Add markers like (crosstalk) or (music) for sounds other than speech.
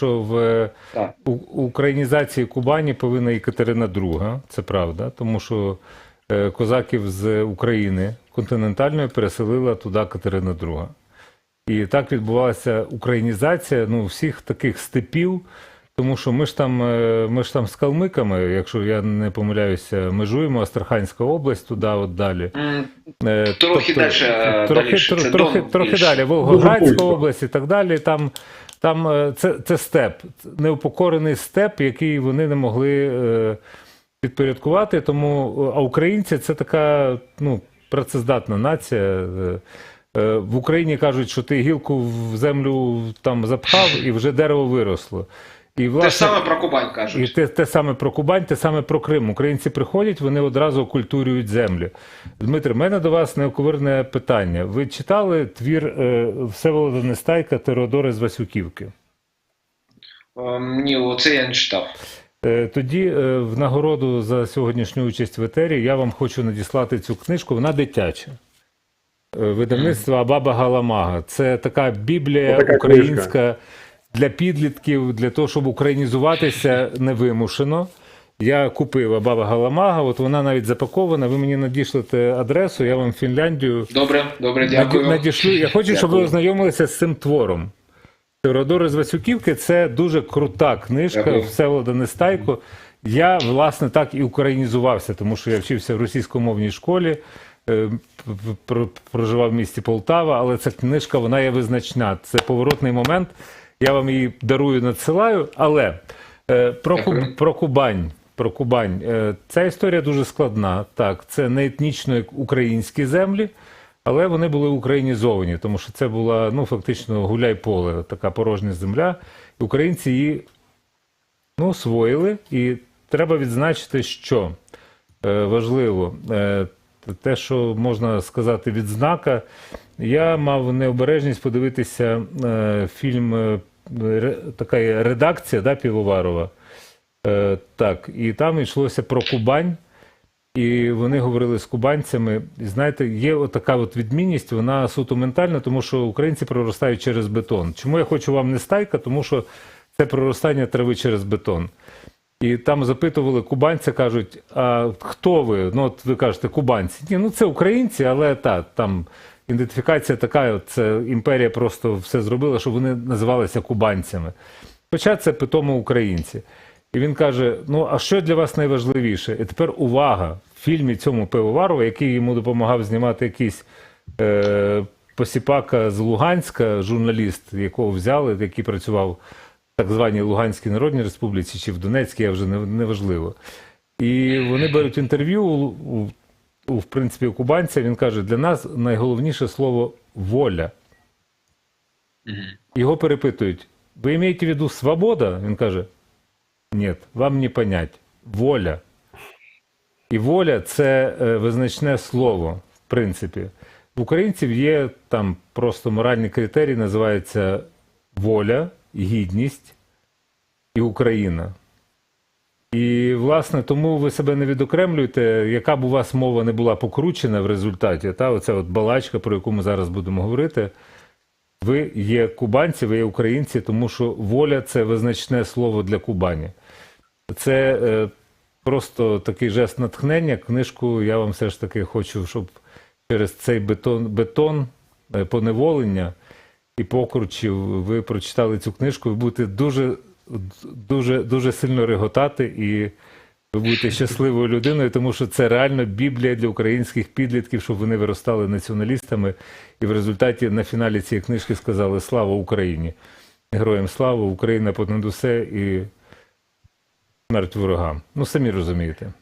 що в Так. українізації Кубані повинна і Катерина II, це правда, тому що е, козаків з України континентальної переселила туди Катерина II. І так відбувалася українізація ну, всіх таких степів, тому що ми ж там, е, ми ж там з калмиками, якщо я не помиляюся, межуємо Астраханська область, туди от далі. Е, Трохи дальше, е, трохи, трохи, трохи далі. Волгоградська область і так далі. Там, там е, це, це степ, неупокорений степ, який вони не могли е, підпорядкувати. Тому е, а українці це така ну, працездатна нація. В Україні кажуть, що ти гілку в землю там запхав і вже дерево виросло. І, Те власне, ж саме про Кубань і кажуть. те, те саме про Кубань, те саме про Крим. Українці приходять, вони одразу окультурюють землі. Дмитре, в мене до вас неоковирне питання. Ви читали твір е, Всеволода Нестайка Теодори з Васюківки? Ем, Ні, оце я не читав. Е, Тоді е, в нагороду за сьогоднішню участь в етері я вам хочу надіслати цю книжку. Вона дитяча. Е, Видавництва Баба Галамага. Це така біблія Отака українська для підлітків, для того, щоб українізуватися невимушено. Я купив Баба Галамага, от вона навіть запакована. Ви мені надішлете адресу, я вам Фінляндію Добре, добре, дякую. надішлю. Я хочу, щоб ви ознайомилися з цим твором. Теодори з Васюківки це дуже крута книжка Дякую. Всеволода Нестайко. Я, власне, так і українізувався, тому що я вчився в російськомовній школі, е, проживав в місті Полтава, але ця книжка вона є визначна. Це поворотний момент. Я вам її дарую, надсилаю. Але е, про, Куб, про Кубань. Про Кубань. Е, Ця історія дуже складна. Так, це не етнічно українські землі, але вони були українізовані, тому що це була ну, фактично гуляй-поле, така порожня земля. Українці її ну, освоїли. І треба відзначити, що е, важливо, е, те, що можна сказати, відзнака. Я мав необережність подивитися е, фільм, е, така редакція да, Півоварова. Е, так, і там йшлося про Кубань. І вони говорили з кубанцями. І знаєте, є така от відмінність, вона суто ментальна, тому що українці проростають через бетон. Чому я хочу вам не стайка? Тому що це проростання трави через бетон. І там запитували кубанці, кажуть: а хто ви? Ну, от ви кажете, кубанці. Ні, ну це українці, але та, там ідентифікація така, це імперія просто все зробила, щоб вони називалися кубанцями. Хоча це питомо українці. І він каже: Ну, а що для вас найважливіше? І тепер увага в фільмі цьому Пивоварова, який йому допомагав знімати якийсь е, посіпака з Луганська, журналіст, якого взяли, який працював в так званій Луганській Народній Республіці чи в Донецькій, я вже не, не важливо. І вони беруть інтерв'ю в принципі, у кубанця. Він каже: для нас найголовніше слово воля. Його перепитують: ви маєте в виду свобода? Він каже: Ні, вам не понять. Воля. І воля це е, визначне слово, в принципі. В українців є там просто моральний критерій, називається воля, гідність і Україна. І, власне, тому ви себе не відокремлюєте, яка б у вас мова не була покручена в результаті, та оця от балачка, про яку ми зараз будемо говорити. Ви є кубанці, ви є українці, тому що воля це визначне слово для Кубані. Це е, просто такий жест натхнення. Книжку я вам все ж таки хочу, щоб через цей бетон, бетон е, поневолення і покручів ви прочитали цю книжку, ви будете дуже, дуже, дуже сильно реготати і ви будете (laughs) щасливою людиною, тому що це реально біблія для українських підлітків, щоб вони виростали націоналістами і в результаті на фіналі цієї книжки сказали Слава Україні! Героям слава, Україна понад усе і смерть ворогам. Ну, самі розумієте.